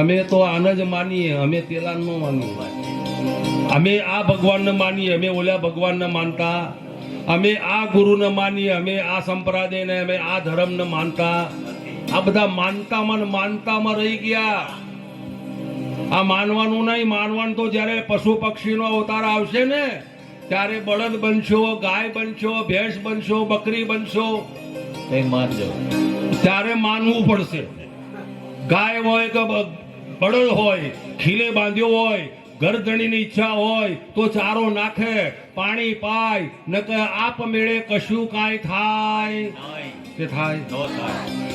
અમે તો આને જ માનીએ અમે પેલા ન માનીએ. અમે આ ભગવાનને માનીએ અમે ઓલા ભગવાનને માનતા. અમે આ ગુરુને માનીએ અમે આ સંપ્રદાયને અમે આ ધર્મને માનતા. આ બધા માનતામાં માનતામાં રહી ગયા. આ માનવાનું નહીં માનવાનું તો જ્યારે પશુ પક્ષીનો અવતાર આવશે ને ત્યારે બળદ બનશો ગાય બનશો ભેંસ બનશો બકરી બનશો ત્યારે માનવું પડશે. ગાય હોય કે બળદ હોય ખીલે બાંધ્યો હોય ગરદણીની ઈચ્છા હોય તો ચારો નાખે પાણી પાય નકર આપમેળે કશું કાંઈ થાય. કે થાય.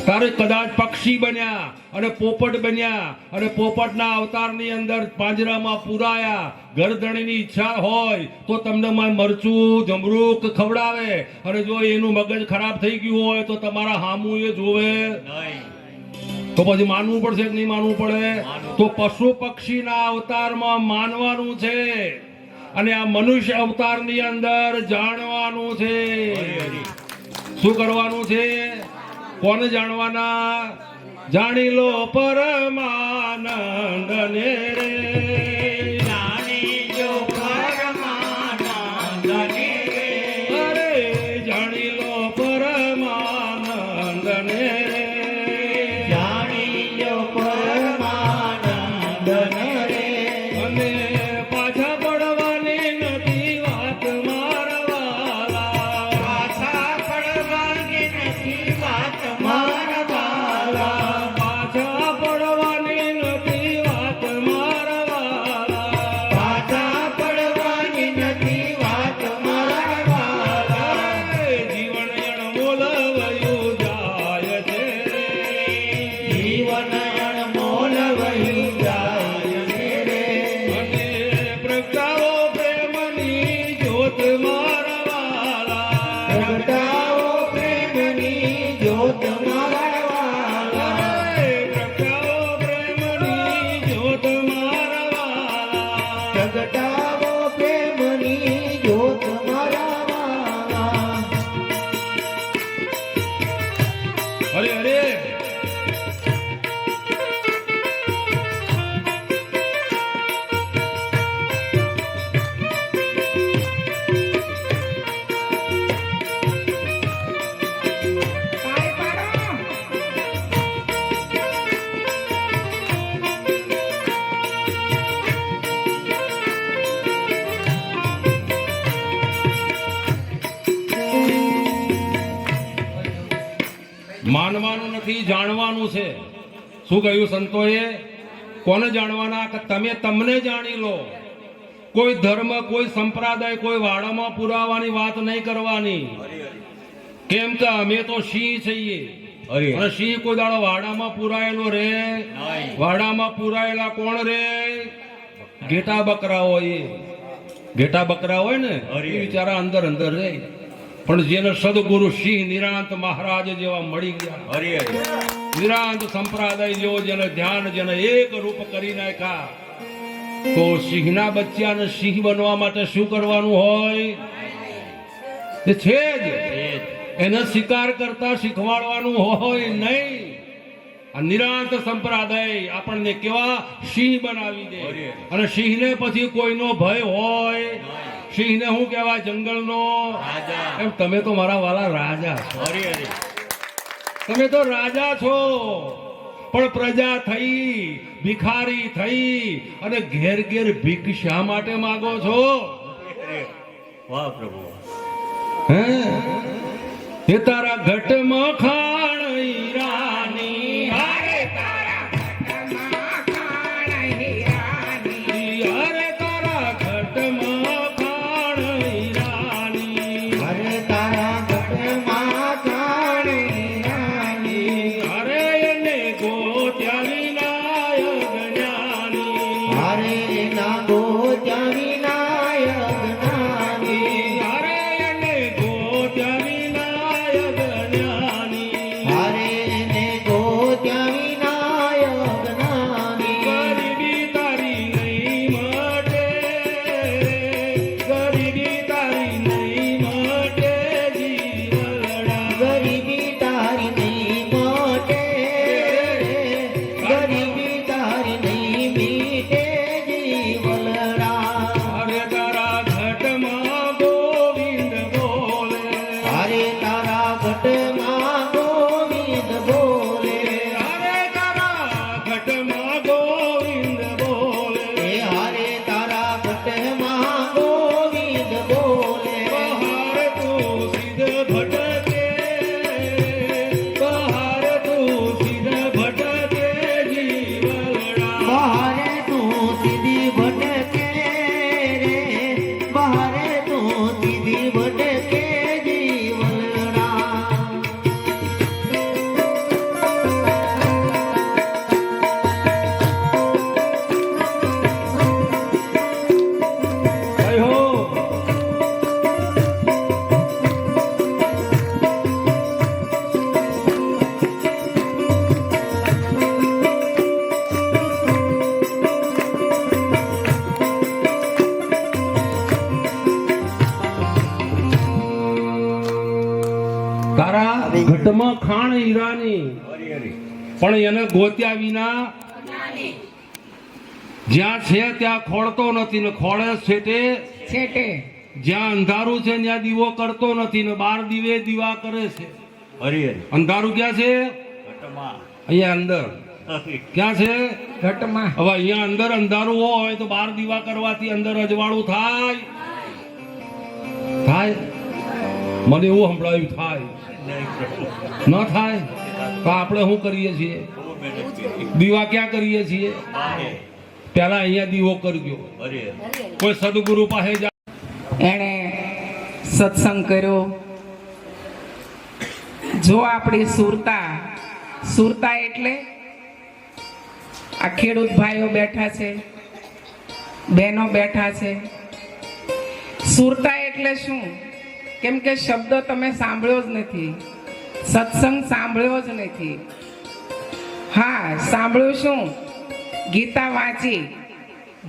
તારે કદાચ પક્ષી બન્યા અને પોપટ બન્યા અને પોપટના અવતારની અંદર પાંજરામાં પુરાયા ગરદણીની ઈચ્છા હોય તો તમને મરચું જમરૂક ખવડાવે અને જો એનું મગજ ખરાબ થઈ ગયું હોય તો તમારા હામું એ જોવે. નહીં. તો પછી માનવું પડશે કે નહીં માનવું પડે? તો પશુ પક્ષીના અવતારમાં માનવાનું છે. અને આ મનુષ્ય અવતારની અંદર જાણવાનું છે. શું કરવાનું છે? કોને જાણવાના? જાણી લો પરમાનંદ ને શું કહ્યું સંતોએ? કોને જાણવાના કે તમે તમને જાણી લો? કોઈ ધર્મ કોઈ સંપ્રદાય કોઈ વાડામાં પુરાવાની વાત નહીં કરવાની. કેમ કે અમે તો સિંહ છીએ. અને સિંહ કોઈ દાડો વાડામાં પુરાયેલો રે. વાડામાં પુરાયેલા કોણ રે? ઘેટા બકરા હોય ઘેટા બકરા હોય ને હરી. એ બિચારા અંદર અંદર રે. પણ જેને સદગુરુ સિંહ નિરાંત મહારાજ જેવા મળી ગયા. હરિ હરી નિરાંત સંપ્રદાય જેવો જેને ધ્યાન જેને એક રૂપ કરી નાખ્યા. તો સિંહના બચ્ચાને સિંહ બનવા માટે શું કરવાનું હોય? છે જ. એને શિકાર કરતા શીખવાડવાનું હોય નહીં. આ નિરાંત સંપ્રદાય આપણને કેવા સિંહ બનાવી દે. અને અને સિંહને પછી કોઈનો ભય હોય? સિંહને શું કહેવાય જંગલનો? રાજા. એમ તમે તો મારા વાલા રાજા છો. હરી હરી. તમે તો રાજા છો. પણ પ્રજા થઈ ભિખારી થઈ અને ઘેર ઘેર ભીખ શા માટે માગો છો? વાહ પ્રભુ. હે? એ તારા ઘટમાં ખાણ ઘટમાં ખાણ હીરાની. હરી પણ એને ગોત્યા વિના જ્યાં છે ત્યાં ખોળતો નથી ને ખોળે છેટે છેટે. જ્યાં અંધારું છે ત્યાં દીવો કરતો નથી ને બાર દીવે દીવા કરે છે. હરી હરી. અંધારું ક્યાં છે? અહીંયા અંદર. ક્યાં છે? ઘટમાં. હવે અહીંયા અંદર અંધારું હોય તો બાર દીવા કરવાથી અંદર અજવાળું થાય. થાય. મને એવું સંભળાયું થાય. ન થાય, તો આપણે શું કરીએ છીએ. દીવા ક્યાં કરીએ છીએ? પેલા અહીંયા દીવો કરજો. કોઈ સદગુરુ પાસે જા એણે સત્સંગ કર્યો. જો આપણી સુરતા સુરતા એટલે આ ખેડૂત ભાઈઓ બેઠા છે, બહેનો બેઠા છે. સુરતા એટલે શું? કેમ કે શબ્દ તમે સાંભળ્યો જ નથી. સત્સંગ સાંભળ્યો જ નથી. હા સાંભળ્યું શું ગીતા વાંચી,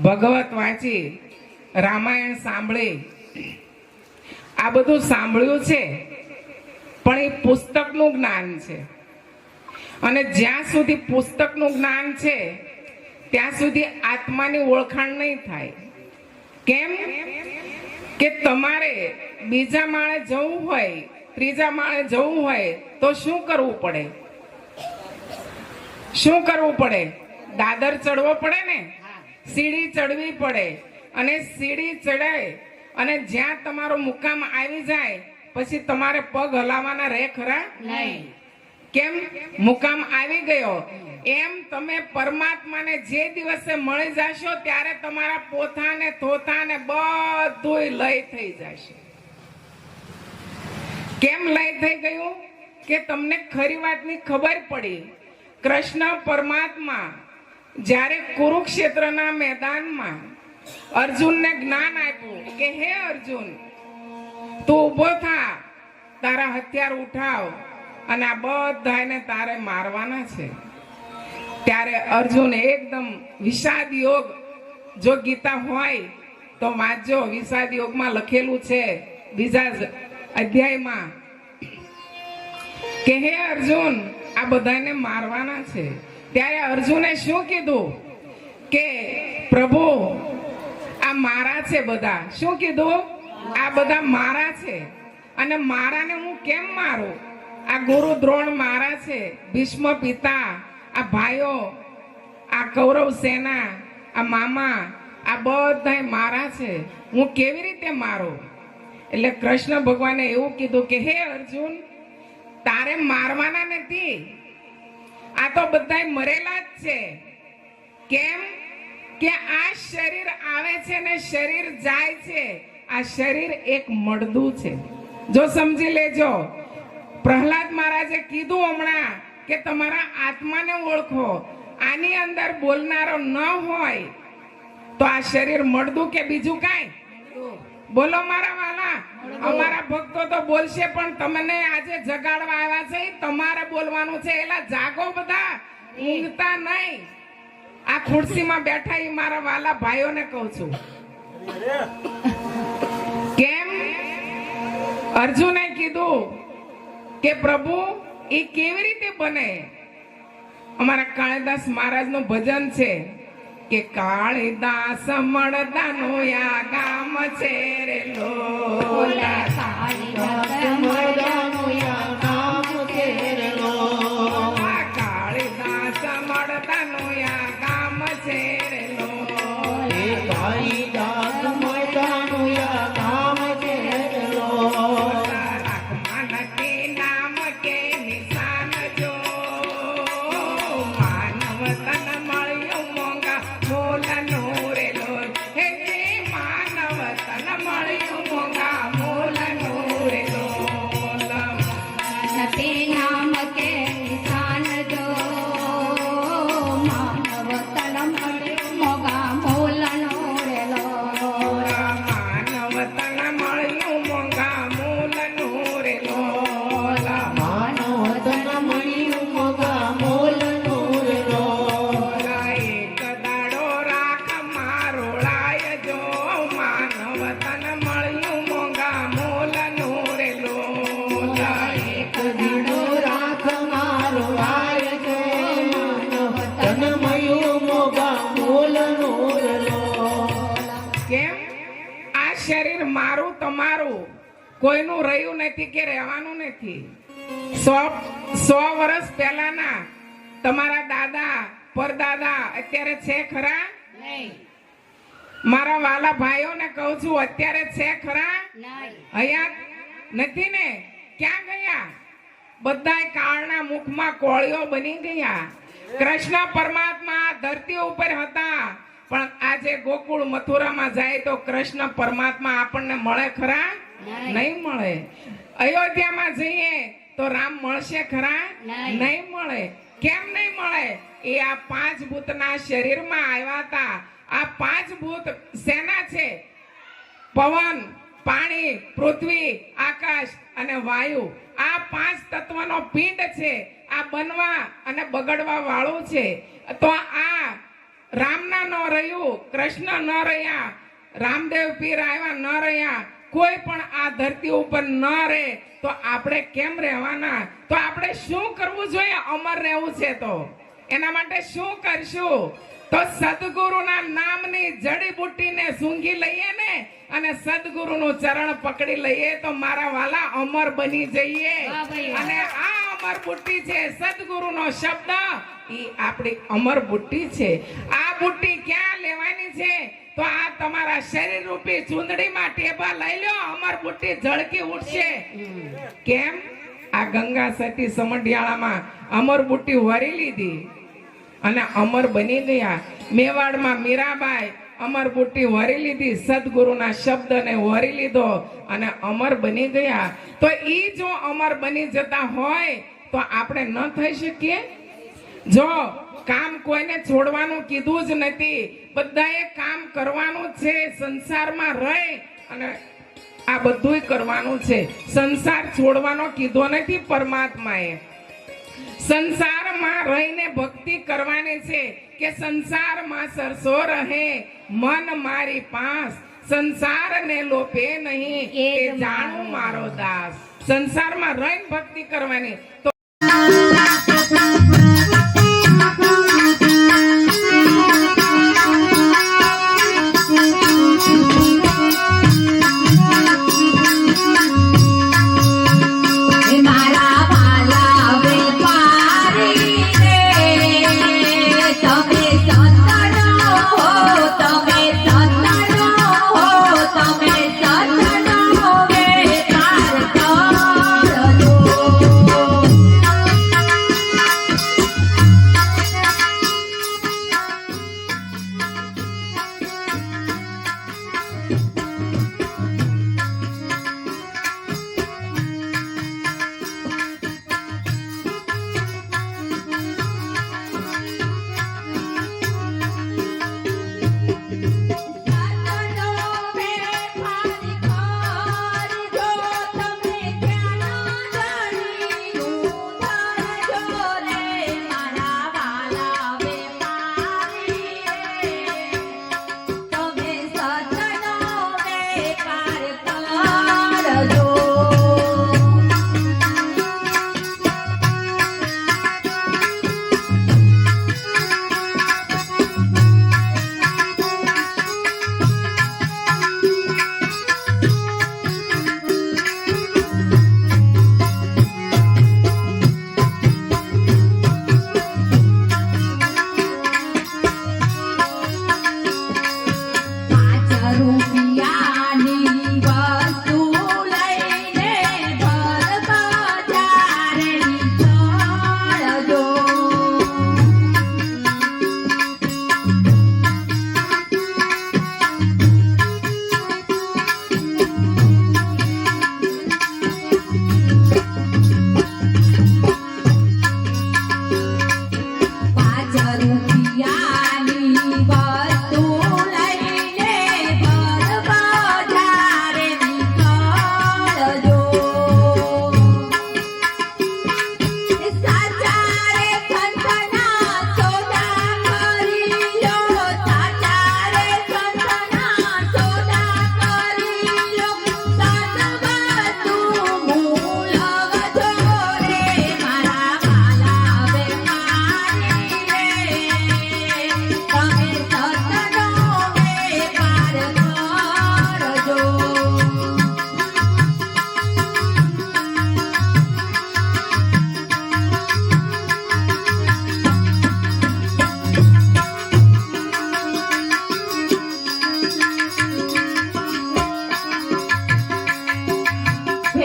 ભગવત વાંચી, રામાયણ સાંભળી. આ બધું સાંભળ્યું છે, પણ એ પુસ્તકનું જ્ઞાન છે. અને જ્યાં સુધી પુસ્તકનું જ્ઞાન છે, ત્યાં સુધી આત્માની ઓળખાણ નહીં થાય. કેમ? કે તમારે બીજા માળે જવું હોય ત્રીજા માળે જવું હોય તો શું કરવું પડે? શું કરવું પડે? દાદર ચડવો પડે ને? સીડી ચડવી પડે. અને સીડી ચડાય અને જ્યાં તમારો મુકામ આવી જાય પછી તમારે પગ હલાવવાના રહે ખરા? નહીં. કેમ? મુકામ આવી ગયો. એમ તમે પરમાત્માને જે દિવસે મળી જશો ત્યારે તમારા પોથા ને થોથા ને બધું લય થઈ જશે. કેમ લય થઈ ગયું? કે તમને ખરી વાતની ખબર પડી. કૃષ્ણ પરમાત્મા જ્યારે કુરુક્ષેત્રના મેદાનમાં અર્જુનને જ્ઞાન આપ્યું કે, હે અર્જુન, તું ઊભો થા, તારા હથિયાર ઉઠાવ અને આ બધાને તારે મારવાના છે. ત્યારે અર્જુન એકદમ વિષાદ યોગ જો ગીતા હોય, તો વાંચજો. વિષાદ યોગમાં લખેલું છે, બીજા અધ્યાયમાં કે હે અર્જુન, આ બધાને મારવાના છે. ત્યારે અર્જુને શું કીધું? કે પ્રભુ, આ મારા છે બધા. શું કીધું? આ બધા મારા છે. અને મારાને હું કેમ મારું? આ ગુરુ દ્રોણ મારા છે. ભીષ્મ પિતા, આ ભાઈઓ, આ કૌરવ સેના, આ મામા, આ બધા મારા છે. હું કેવી રીતે મારું? એટલે કૃષ્ણ ભગવાને એવું કીધું કે, હે અર્જુન તારે મારવાના નથી. આ તો બધા મરેલા જ છે. કેમ? કે આ શરીર આવે છે ને શરીર જાય છે. આ શરીર એક મળદું છે. જો સમજી લેજો. પ્રહલાદ મહારાજે કીધું હમણાં કે તમારા આત્માને ઓળખો. આની અંદર બોલનારો ન હોય તો આ શરીર મળદું કે બીજું કાંઈ? બોલો મારા વાલા. અમારા ભક્તો તો બોલશે, પણ તમને આજે જગાડવા આવ્યા છે. તમારે બોલવાનું છે. એલા જાગો બધા. ઊંઘતા નહીં. આ ખુરશીમાં બેઠા એ મારા વાલા ભાઈઓને કહું છું. કેમ? અર્જુને કીધું કે પ્રભુ એ કેવી રીતે બને? અમારા કાળીદાસ મહારાજનું ભજન છે. કે કાળીદાસ મળદાનું આ ગામ છે રે લોલા આ મારું તમારું કોઈનું રહ્યું નથી કે રહેવાનું નથી. સો સો વર્ષ પહેલાના તમારા દાદા પરદાદા અત્યારે છે ખરા? નહીં. મારા વાલા ભાઈઓને કહું છું અત્યારે છે ખરા? અહીંયા નથી ને? ક્યાં ગયા? બધાય કાળના મુખમાં કોળીઓ બની ગયા. કૃષ્ણ પરમાત્મા ધરતી ઉપર હતા. પણ આજે ગોકુળ મથુરામાં જાય તો કૃષ્ણ પરમાત્મા આપણને મળે ખરા? નહીં. મળે. અયોધ્યામાં જઈએ તો રામ મળશે ખરા. નહીં. મળે. કેમ નહીં મળે? એ આ પાંચ ભૂતના શરીરમાં આવ્યા હતા. આ પાંચ ભૂત સેના છે? પવન પાણી પૃથ્વી આકાશ અને વાયુ. આ પાંચ તત્વનો પિંડ છે. આ બનવા અને બગડવા વાળું છે. તો આ રામના ન રહ્યું કૃષ્ણ ન રહ્યા રામદેવ પીર આવ્યા ન રહ્યા કોઈ પણ આ ધરતી ઉપર ન રહે તો આપણે કેમ રહેવાના? તો આપણે શું કરવું જોઈએ? અમર રહેવું છે તો. એના માટે શું કરશું? તો સદગુરુના નામની જડીબુટ્ટીને સૂંઘી લઈએ ને અને સદગુરુનું ચરણ પકડી લઈએ તો મારા વાલા અમર બની જઈએ. અને આ અમર બુટ્ટી છે સદગુરુનો શબ્દ. ઈ આપણી અમર બુટ્ટી છે. આ બુટ્ટી ક્યાં લેવાની છે? તો આ તમારા શરીર રૂપી ચૂંદડીમાં ટેબા લઈ લો અમર બુટ્ટી ઝળકી ઉઠશે. કેમ? આ ગંગા સતી સમઢિયાળામાં અમર બુટ્ટી વરી લીધી અને અમર બની ગયા. મેવાડમાં મીરાબાઈ અમર બુટ્ટી વરી લીધી, સદગુરુના શબ્દને વરી લીધો અને અમર બની ગયા. તો ઈ જો અમર બની જતા હોય, તો આપણે ન થઈ શકીએ? જો કામ કોઈને છોડવાનું કીધું જ નથી બધાએ કામ કરવાનું છે સંસારમાં રહી અને આ બધું કરવાનું છે. સંસાર છોડવાનો કીધો નથી પરમાત્માએ. સંસારમાં રહીને ભક્તિ કરવાની છે કે સંસારમાં સરસો રહે મન મારી પાસ. સંસારને લોપે નહીં એ જાણું મારો દાસ. સંસારમાં રહીને ભક્તિ કરવાની. તો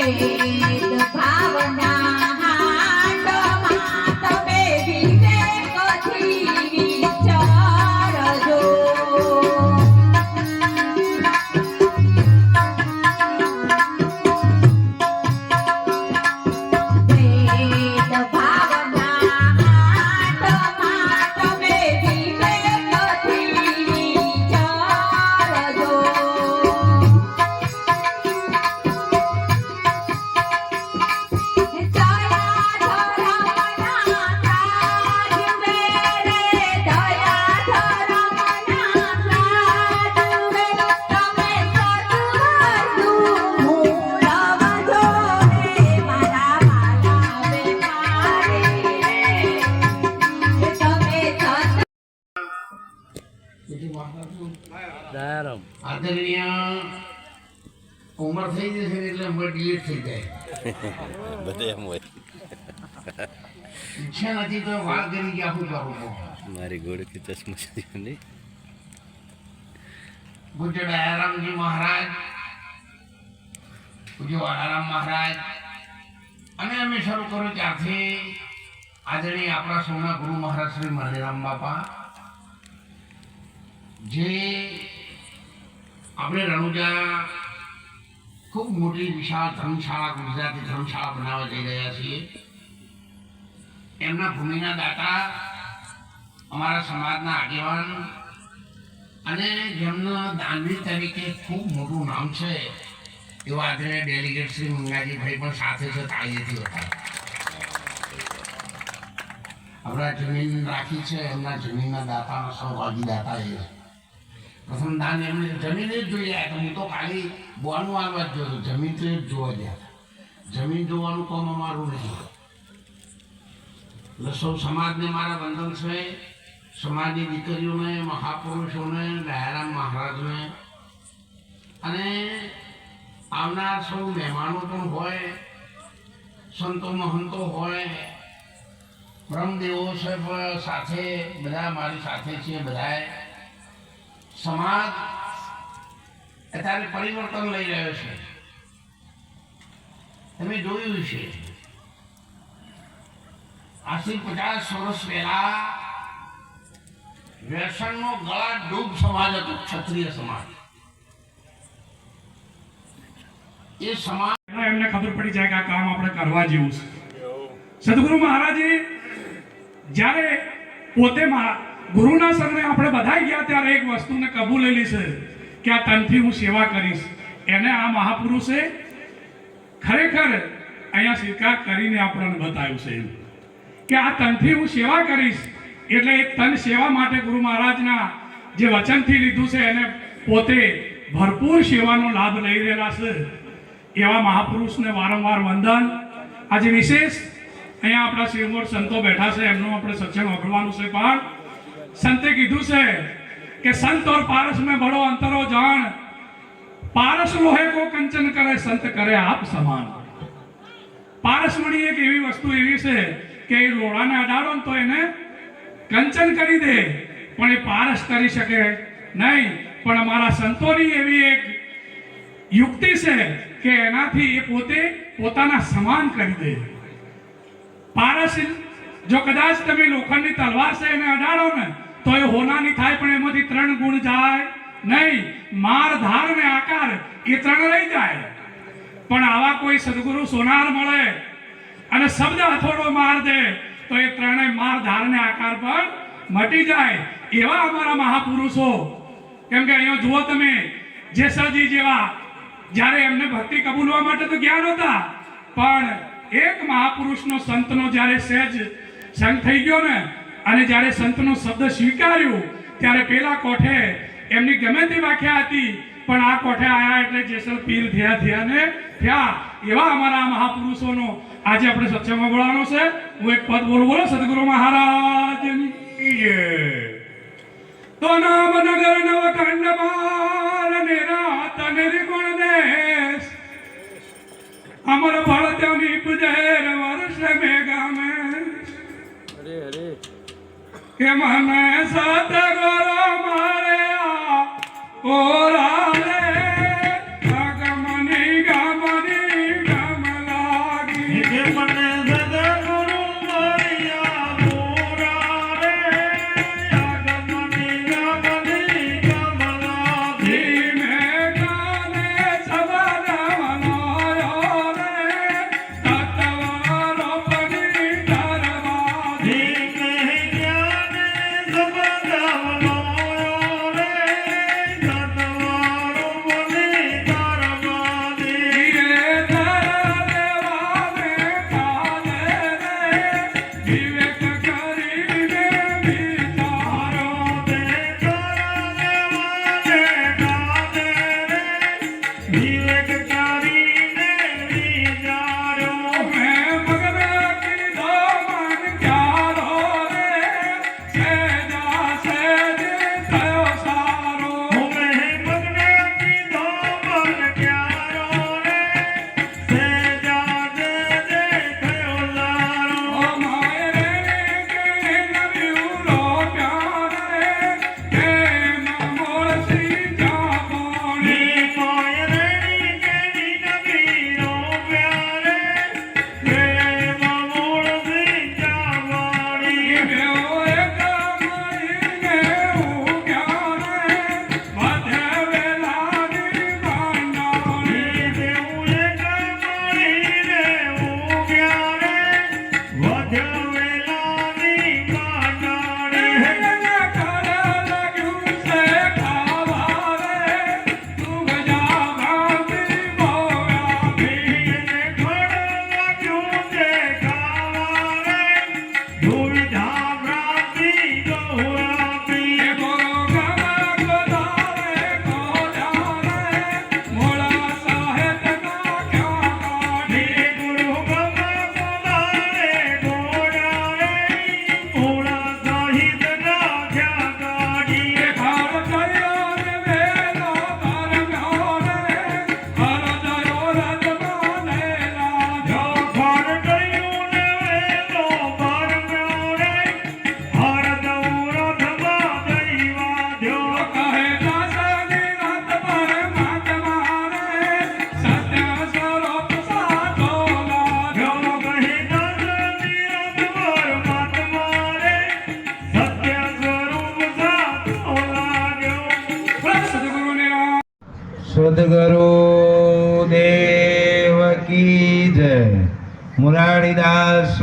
Thank you. આદરણીય ઉંમર થઈ જશે એટલે ઉંમર ડિલીટ થઈ જાય. બધે એમ હોય. ઈચ્છા નથી તો વાત કરી ગયા હું કરું મારી ગોળી કે ચશ્મા છે નહીં. પૂજ્ય દયારામજી મહારાજ પૂજ્ય વાળારામ મહારાજ અને અમે શરૂ કર્યું ત્યારથી આદરણીય આપણા સૌના ગુરુ મહારાજ શ્રી મરણીરામ બાપા જે આપણે રણુજા ખૂબ મોટી વિશાળ ધર્મશાળા, ગુજરાતી ધર્મશાળા બનાવવા જઈ રહ્યા છીએ એમના ભૂમિના દાતા અમારા સમાજના આગેવાન અને જેમના દાનવીર તરીકે ખૂબ મોટું નામ છે, એવા આદરણીય ડેલિગેટ શ્રી મંગાજીભાઈ પણ સાથે છે, તાળીએથી હતા આપણા જમીન રાખી છે, એમના જમીનના દાતાનો સૌ દાતા એ. પ્રથમ દાન એમણે જમીન જ જોઈ આવ્યા હું તો ખાલી બોનું આવવા જ જોયું જમીન તો જ જોવા ગયા. જમીન જોવાનું કામ અમારું નહીં. એટલે સૌ સમાજને મારા વંદન છે. સમાજની દીકરીઓને, મહાપુરુષોને, દયારામ મહારાજને. અને આવનાર સૌ મહેમાનો પણ હોય, સંતો મહંતો હોય, બ્રહ્મદેવો સાહેબ સાથે, બધા મારી સાથે છે બધાએ. સમાજ અત્યારે પરિવર્તન લઈ રહ્યો છે. તમે જોયું છે. આજથી પચાસ વર્ષ પહેલા વ્યસનનો ગળા ડૂબ સમાજ હતો, ક્ષત્રિય સમાજ. એ સમાજ એમને ખબર પડી જાય કે આ કામ આપણે કરવા જેવું છે. સદગુરુ મહારાજે જ્યારે પોતે ગુરુના શરણે આપણે બધા ગયા ત્યારે એક વસ્તુને કબૂલેલી છે કે આ તનથી હું સેવા કરીશ. એને આ મહાપુરુષે ખરેખર અહીંયા સ્વીકાર કરીને આપણને બતાવ્યું છે એમ. કે આ તનથી હું સેવા કરીશ એટલે એ તન સેવા માટે ગુરુ મહારાજના જે વચનથી લીધું છે એને પોતે ભરપૂર સેવાનો લાભ લઈ રહેલા છે. એવા મહાપુરુષને વારંવાર વંદન. આજે વિશેષ અહીંયા આપણા શિવમોર સંતો બેઠા છે, એમનું આપણે સત્સંગ અભળવાનું છે પણ સંતે કીધું છે કે સંત ઓર પારસ મેં બડો અંતરો જાણ. પારસ લોહે કો કંચન કરે, સંત કરે આપ સમાન. પારસમણી એક એવી વસ્તુ એવી છે કે એ લોડાને અડાડો તો એને કંચન કરી દે, પણ એ પારસ કરી શકે નહીં. પણ અમારા સંતોની એવી એક યુક્તિ છે કે એનાથી એ પોતે પોતાના સમાન કરી દે. પારસ, જો કદાચ તમે લોખંડની તલવાર છે એને અડાડો ને તો એ હોનાની થાય, પણ એમાંથી ત્રણ ગુણ જાય. નહીં, માર ધાર ને આકાર એ ત્રણ રહી જાય. પણ આવા કોઈ સદગુરુ સોનાર મળે અને શબ્દ હથોડો માર દે, તો એ ત્રણેય માર ધાર ને આકાર પણ મટી જાય. એવા અમારા મહાપુરુષો. કેમ કે અહીંયા જુઓ તમે જેસરજી જેવા, જ્યારે એમને ભક્તિ કબૂલવા માટે તો જ્ઞાન હતા પણ એક મહાપુરુષનો સંતનો જ્યારે સહેજ સંગ થઈ ગયો ને અને જ્યારે સંતનો શબ્દ સ્વીકાર્યો, ત્યારે પેલા કોઠે એમની ગમે તે વ્યાખ્યા હતી, પણ આ કોઠે આયા એટલે જેસલ પીર થયા થયા ને થયા. એવા અમારા મહાપુરુષોનો આજે આપણે સત્સંગમાં બોલાવવાનો છે. હું એક પદ બોલું. બોલો સદગુરુ મહારાજની. તો નામ નગર નવ ને રાત ને નિર્ગુણ દેશ. અમર ફળ ત્યાંની ગામે વર્ષ મેઘામે કે મને સતગુરુ મારે આ ઓરા રે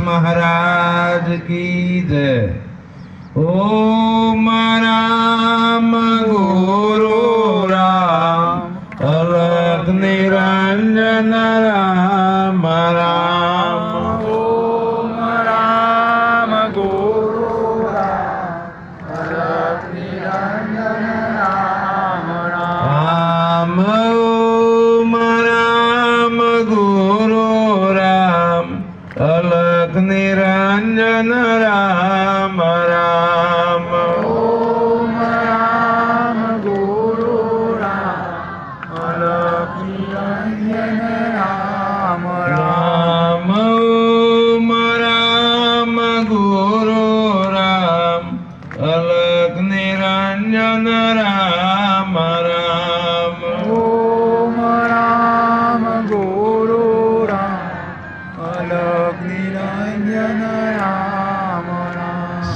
મહારાજ કી જય. ઓમ રામ ગુરુ રામ અલગ નિરંજન રામ. નિરંજન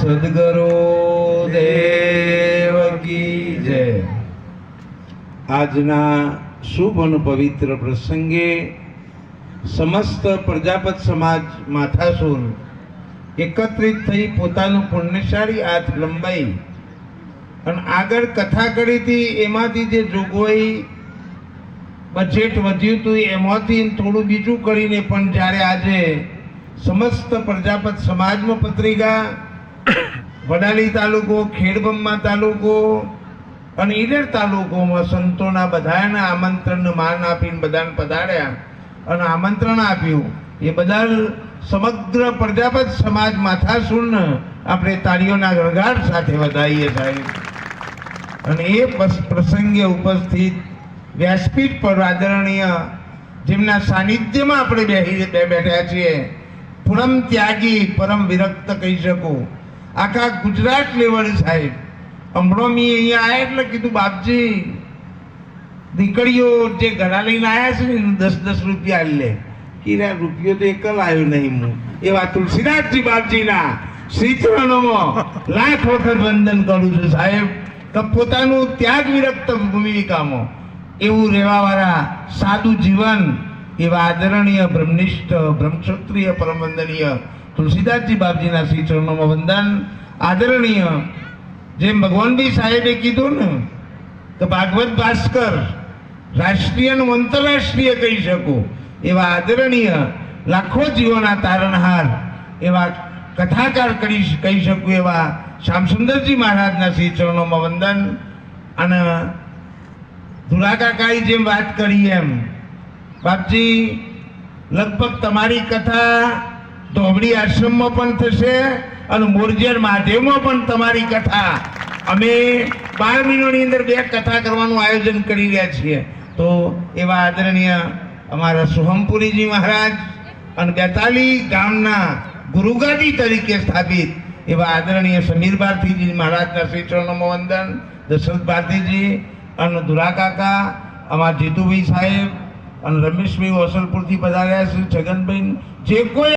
સદગુરુ દેવ કી જય. આજના શુભ અને પવિત્ર પ્રસંગે સમસ્ત પ્રજાપત સમાજ માથાસુર એકત્રિત થઈ પોતાનું પુણ્યશાળી હાથ લંબાઈ અને આગળ કથા કરી હતી, એમાંથી જે જોગવાઈ બજેટ વધ્યું હતું, એમાંથી થોડું બીજું કરીને પણ જ્યારે આજે સમસ્ત પ્રજાપત સમાજમાં પત્રિકા વડાલી તાલુકો ખેડબમ્મા તાલુકો અને ઈડર તાલુકોમાં સંતોના બધાને આમંત્રણને માન આપીને બધાને પધાર્યા અને આમંત્રણ આપ્યું. એ બદલ સમગ્ર પ્રજાપત સમાજ માથાસૂર્ણ આપણે તાળીઓના ગણગાટ સાથે વધાવીએ સાહેબ. અને એ પ્રસંગે ઉપસ્થિત વ્યાસપીઠ પર આદરણીય જેમના સાનિધ્યમાં આપણે બેઠા છીએ પૂરમ ત્યાગી પરમ વિરક્ત કહી શકું. આખા ગુજરાત લેવલ સાહેબ. હમણાં મેં અહીંયા આવ્યા એટલે કીધું, બાપજી, દીકરીઓ જે ઘડા લઈને આવ્યા છે ને દસ દસ રૂપિયા લે. કીરા રૂપિયો તો એક લાવ્યો નહીં હું. એવા તુલસીદાસજી બાપજીના. શ્રી લાખ વખત વંદન કરું છું સાહેબ. તો પોતાનું ત્યાગ વિરક્ત ભૂમિકામાં એવું રહેવાવાળા સાદું જીવન એવા આદરણીય, બ્રહ્મનિષ્ઠ, બ્રહ્મક્ષત્રિય, પરમવંદનીય તુલસીદાસજી બાપજીના શ્રી ચરણોમાં વંદન આદરણીય. જેમ ભગવાનજી સાહેબે કીધું ને તો ભાગવત ભાસ્કર રાષ્ટ્રીય અને આંતરરાષ્ટ્રીય કહી શકું. એવા આદરણીય લાખો જીવોના તારણહાર એવા કથાકાર કરી કહી શકું એવા શ્યામસુંદરજી મહારાજના શ્રી ચરણોમાં વંદન. અને ધુરાકાકાઈ જેમ વાત કરી એમ, બાપજી, લગભગ તમારી કથા ધોબડી આશ્રમમાં પણ થશે અને મોરજર મહાદેવમાં પણ તમારી કથા. અમે બાર મહિનાની અંદર બે કથા કરવાનું આયોજન કરી રહ્યા છીએ. તો એવા આદરણીય અમારા સોહમપુરીજી મહારાજ અને બેતાલી ગામના ગુરુગાદી તરીકે સ્થાપિત એવા આદરણીય સમીર ભારતીજી મહારાજના શ્રી ચરણોમાં વંદન, દશરથ ભારતીજી અને દુરાકાકા અમારા જીતુભાઈ સાહેબ અને રમેશભાઈ હોસલપુરથી પધાર્યા છે છગનભાઈ જે કોઈ